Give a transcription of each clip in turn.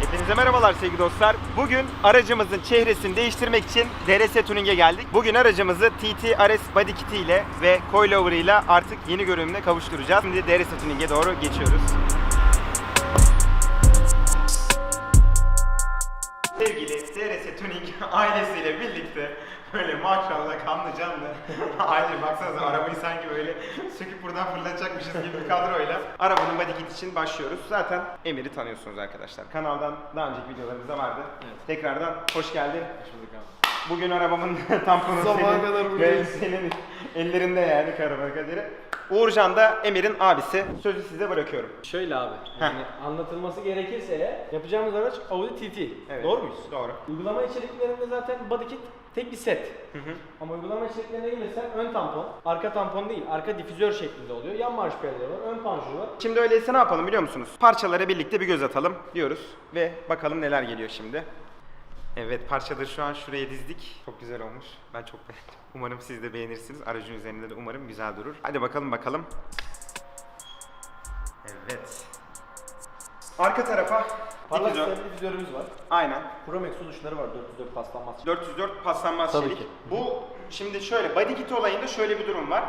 Hepinize merhabalar sevgili dostlar. Bugün aracımızın çehresini değiştirmek için DRS Tuning'e geldik. Bugün aracımızı TT RS Body Kit ile ve coilover ile artık yeni görünümüne kavuşturacağız. Şimdi DRS Tuning'e doğru geçiyoruz. Sevgili DRS Tuning ailesiyle birlikte böyle maşallah kanlı canlı aile baksanıza arabayı sanki böyle söküp buradan fırlatacakmışız gibi bir kadroyla arabanın body kit için başlıyoruz. Zaten Emir'i tanıyorsunuz arkadaşlar. Kanaldan daha önceki videolarımızda vardı. Tekrardan hoş geldin. Bugün arabamın tamponu Sabaha senin kadar buradayız. senin ellerinde yani karama kaderi. Uğurcan da Emir'in abisi. Sözü size bırakıyorum. Şöyle abi, yani anlatılması gerekirse eğer yapacağımız araç Audi TT. Evet. Doğru muyuz? Doğru. Uygulama içeriklerinde zaten body kit tek bir set. Ama uygulama içeriklerine gelirsen ön tampon, arka tampon değil, arka difüzör şeklinde oluyor. Yan marş perdeleri var, ön panjur var. Şimdi öyleyse ne yapalım biliyor musunuz? Parçalara birlikte bir göz atalım diyoruz ve bakalım neler geliyor şimdi. Evet parçaları şu an şuraya dizdik. Çok güzel olmuş. Ben çok beğendim. Umarım siz de beğenirsiniz. Aracın üzerinde de umarım güzel durur. Hadi bakalım bakalım. Evet. Arka tarafa Parlak difüzör. sistemli difüzörümüz var. Aynen. Promex sonuçları var 404 paslanmaz. 404 paslanmaz Tabii çelik. ki. Bu şimdi şöyle body kit olayında şöyle bir durum var.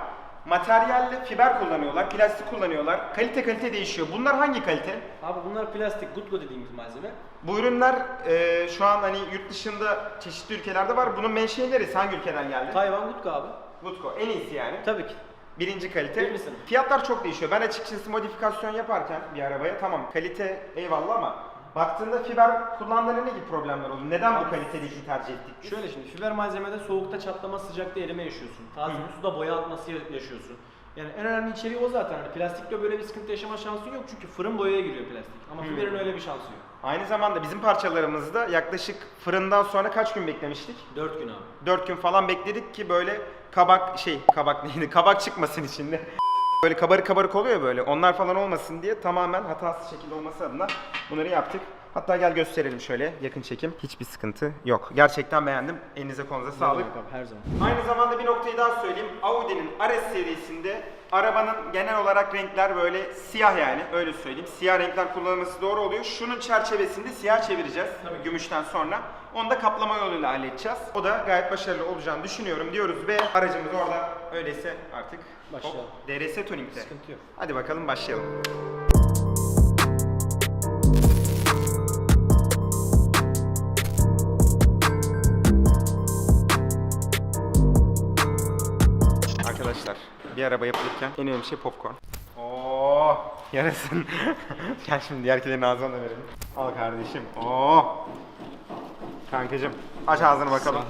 Materyalle fiber kullanıyorlar, plastik kullanıyorlar. Kalite kalite değişiyor. Bunlar hangi kalite? Abi bunlar plastik Gutlo dediğimiz malzeme. Bu ürünler e, şu an hani yurt dışında çeşitli ülkelerde var. Bunun menşei neresi? Hangi ülkeden geldi? Tayvan Gutko abi. Woodco. En iyisi yani. Tabii ki. Birinci kalite. Birinci sınıf. Fiyatlar çok değişiyor. Ben açıkçası modifikasyon yaparken bir arabaya tamam kalite eyvallah ama baktığında fiber kullandığında ne gibi problemler oldu? Neden bu kalitedeki tercih ettik? biz? Şöyle şimdi fiber malzemede soğukta çatlama, sıcakta erime yaşıyorsun. Taze bir suda boya atması yaşıyorsun. Yani en önemli içeriği o zaten. Hani plastikle böyle bir sıkıntı yaşama şansın yok çünkü fırın boyaya giriyor plastik. Ama fiberin öyle bir şansı yok. Aynı zamanda bizim parçalarımızda yaklaşık fırından sonra kaç gün beklemiştik? 4 gün abi. 4 gün falan bekledik ki böyle kabak şey kabak neydi kabak çıkmasın içinde. Böyle kabarık kabarık oluyor böyle onlar falan olmasın diye tamamen hatasız şekilde olması adına bunları yaptık. Hatta gel gösterelim şöyle yakın çekim. Hiçbir sıkıntı yok. Gerçekten beğendim. Elinize kolunuza sağlık. Abi, her zaman. Aynı zamanda bir noktayı daha söyleyeyim. Audi'nin RS serisinde arabanın genel olarak renkler böyle siyah yani öyle söyleyeyim. Siyah renkler kullanılması doğru oluyor. Şunun çerçevesinde siyah çevireceğiz gümüşten sonra. Onu da kaplama yoluyla halledeceğiz. O da gayet başarılı olacağını düşünüyorum diyoruz ve aracımız orada öyleyse artık Başlayalım. hop, DRS Tuning'de. Sıkıntı yok. Hadi bakalım başlayalım. Arkadaşlar bir araba yapılırken en önemli şey popcorn. Oo, yarasın. Gel şimdi diğerkilerin ağzına da verelim. Al kardeşim. Oo. Kankacım aç ağzını bakalım.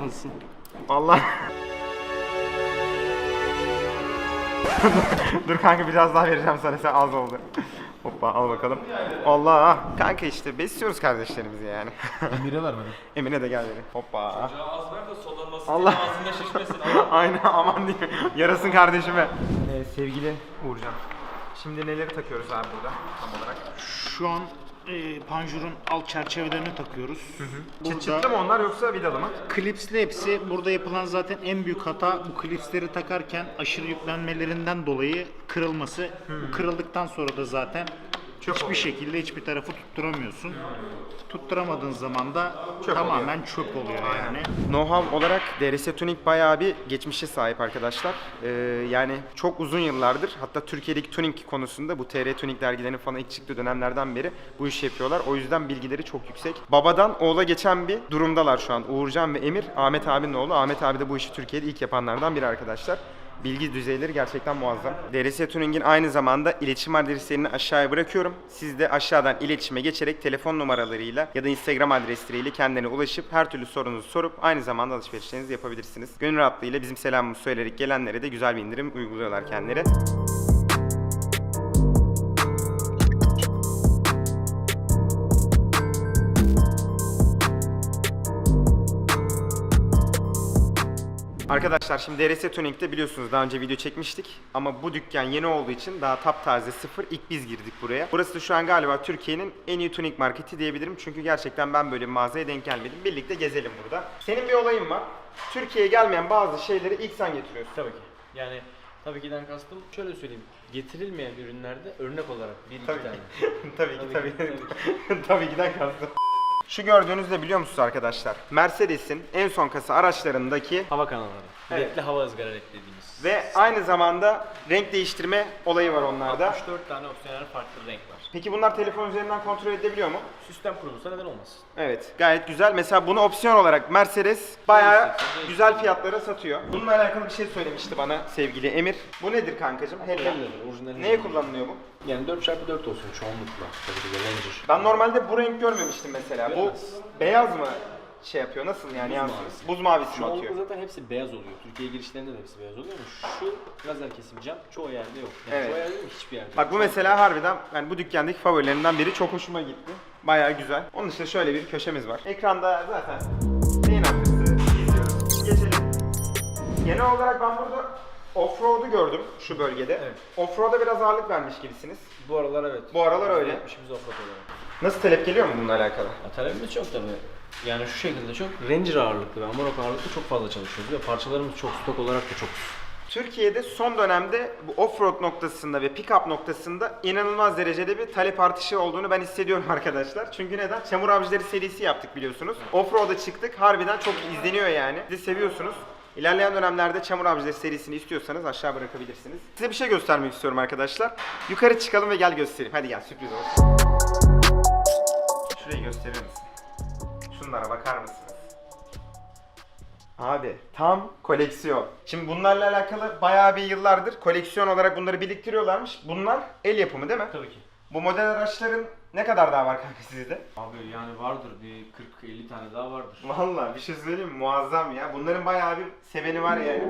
Vallahi. Dur kanka biraz daha vereceğim sana sen az oldu. Hoppa al bakalım. Allah. Kanka işte besliyoruz kardeşlerimizi yani. Emir'e vermedim. Emine de gel verin. Hoppa. Az ver de solanmasın Allah. Allah. ağzında şişmesin. Allah. Aynen aman diyeyim. Yarasın kardeşime. Ee, sevgili Uğurcan. Şimdi neleri takıyoruz abi burada tam olarak? Şu an e, panjurun alt çerçevelerini takıyoruz. Çıt Burada çıtlı mı onlar yoksa vidalı mı? klipsli hepsi. Burada yapılan zaten en büyük hata bu klipsleri takarken aşırı yüklenmelerinden dolayı kırılması. Bu kırıldıktan sonra da zaten Çöp hiçbir oluyor. şekilde hiçbir tarafı tutturamıyorsun. Tutturamadığın zaman da Çöp tamamen çöp oluyor yani. Know-how olarak DRS Tuning bayağı bir geçmişe sahip arkadaşlar. Ee, yani çok uzun yıllardır hatta Türkiye'deki tuning konusunda bu TR Tuning dergilerinin falan ilk çıktığı dönemlerden beri bu işi yapıyorlar. O yüzden bilgileri çok yüksek. Babadan oğula geçen bir durumdalar şu an. Uğurcan ve Emir, Ahmet abinin oğlu. Ahmet abi de bu işi Türkiye'de ilk yapanlardan biri arkadaşlar. Bilgi düzeyleri gerçekten muazzam. DRS Tuning'in aynı zamanda iletişim adreslerini aşağıya bırakıyorum. Siz de aşağıdan iletişime geçerek telefon numaralarıyla ya da Instagram adresleriyle kendilerine ulaşıp her türlü sorunuzu sorup aynı zamanda alışverişlerinizi yapabilirsiniz. Gönül rahatlığıyla bizim selamımızı söyleyerek gelenlere de güzel bir indirim uyguluyorlar kendileri. Arkadaşlar şimdi DRS Tuning'de biliyorsunuz daha önce video çekmiştik. Ama bu dükkan yeni olduğu için daha taptaze sıfır. İlk biz girdik buraya. Burası da şu an galiba Türkiye'nin en iyi tuning marketi diyebilirim. Çünkü gerçekten ben böyle bir mağazaya denk gelmedim. Birlikte gezelim burada. Senin bir olayın var. Türkiye'ye gelmeyen bazı şeyleri ilk sen getiriyorsun. Tabii ki. Yani tabii ki'den kastım şöyle söyleyeyim. Getirilmeyen ürünlerde örnek olarak bir iki Tabii. tane. tabii ki Tabii tabii. ki, tabii ki de kastım. Şu gördüğünüz de biliyor musunuz arkadaşlar? Mercedes'in en son kasa araçlarındaki Hava kanalları. Evet. Ledli hava ızgara led dediğimiz. ve aynı zamanda renk değiştirme olayı var onlarda. 64 tane opsiyonel farklı renk var. Peki bunlar telefon üzerinden kontrol edilebiliyor mu? Sistem kurulursa neden olmasın? Evet, gayet güzel. Mesela bunu opsiyon olarak Mercedes bayağı güzel fiyatlara satıyor. Bununla alakalı bir şey söylemişti bana sevgili Emir. Bu nedir kankacığım? Helva. Helvadır, orijinal Neye helva. kullanılıyor bu? Yani 4x4 olsun çoğunlukla. Tabii ki de Ranger. Ben normalde bu renk görmemiştim mesela. Bu beyaz mı şey yapıyor? Nasıl yani? Buz yansıyor? mavisi. Buz mavisi mi atıyor? Zaten hepsi beyaz oluyor. Türkiye girişlerinde de hepsi beyaz oluyor ama şu lazer kesim cam çoğu yerde yok. Yani Evet. Çoğu yerde? Hiçbir yerde. Bak bu mesela harbiden yani bu dükkandaki favorilerimden biri çok hoşuma gitti. Bayağı güzel. Onun dışında şöyle bir köşemiz var. Ekranda zaten neyin arkası izliyoruz. Geçelim. Genel olarak ben burada offroad'u gördüm şu bölgede. Evet. Offroad'a biraz ağırlık vermiş gibisiniz. Bu aralar evet. Bu aralar öyle. Yapmışımız offroad olarak. Nasıl talep geliyor mu bununla alakalı? Ya talebimiz çok tabii. Yani şu şekilde çok Ranger ağırlıklı ve Amarok ağırlıklı çok fazla çalışıyoruz ve parçalarımız çok stok olarak da çok. Türkiye'de son dönemde bu offroad noktasında ve pick-up noktasında inanılmaz derecede bir talep artışı olduğunu ben hissediyorum arkadaşlar. Çünkü neden? Çamur Avcıları serisi yaptık biliyorsunuz. Offroad'a çıktık. Harbiden çok izleniyor yani. Siz seviyorsunuz. İlerleyen dönemlerde Çamur Avcıları serisini istiyorsanız aşağı bırakabilirsiniz. Size bir şey göstermek istiyorum arkadaşlar. Yukarı çıkalım ve gel göstereyim. Hadi gel sürpriz olsun. Şurayı gösterir misin? Şunlara bakar mısınız? Abi tam koleksiyon. Şimdi bunlarla alakalı bayağı bir yıllardır koleksiyon olarak bunları biriktiriyorlarmış. Bunlar el yapımı değil mi? Tabii ki. Bu model araçların ne kadar daha var kanka sizde? Abi yani vardır bir 40-50 tane daha vardır. Vallahi bir şey söyleyeyim mi? Muazzam ya. Bunların bayağı bir seveni var yani.